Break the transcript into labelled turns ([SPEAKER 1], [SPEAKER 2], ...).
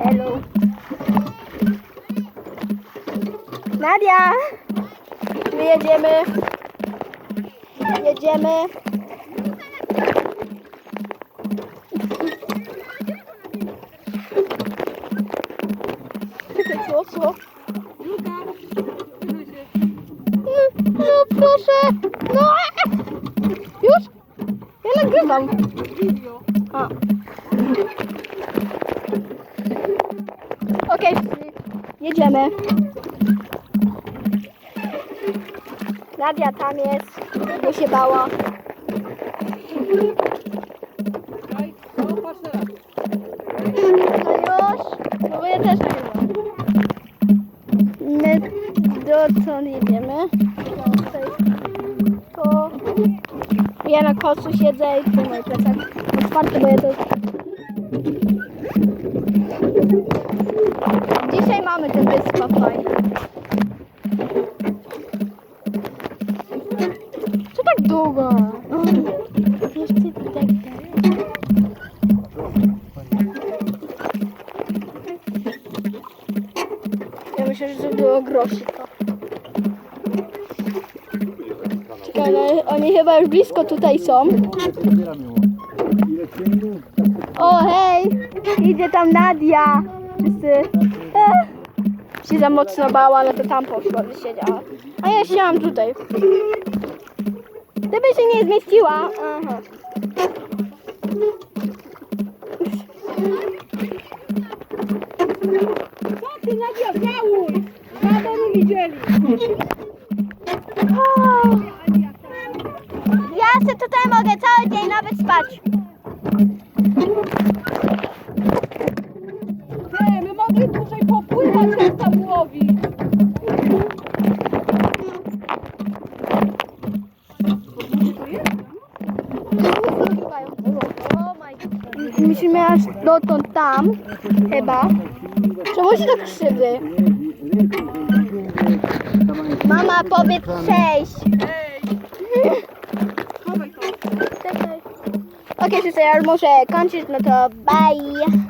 [SPEAKER 1] Hello. Nadia! My jedziemy. Jedziemy. Co, co? No, proszę. No. Już? Ja nagrywam. A. Okej, wszyscy jedziemy. Nadia tam jest, bo się bała.
[SPEAKER 2] No,
[SPEAKER 1] już, no bo ja też nagrywam. My dotąd jedziemy. No, tutaj To ja na kocu siedzę i tu mój plecak otwarty, bo ja to... Dzisiaj mamy ten wyspa fajny. Co tak długo? Jeszcze tak. Ja myślę, że to było grosika. Oni chyba już blisko tutaj są. O hej! Idzie tam Nadia! Wszyscy. E, się za mocno bała, ale to tam poszła, wysiedziała. A ja siedziałam tutaj. Gdyby się nie zmieściła. Aha.
[SPEAKER 2] Co ty Nadia, żałuj! Żaden nie widzieli. Łowi.
[SPEAKER 1] Musimy aż dotąd tam, chyba. Czemu się tak krzywy? Mama, powiedz cześć. Okay, już muszę kończyć, no to bye.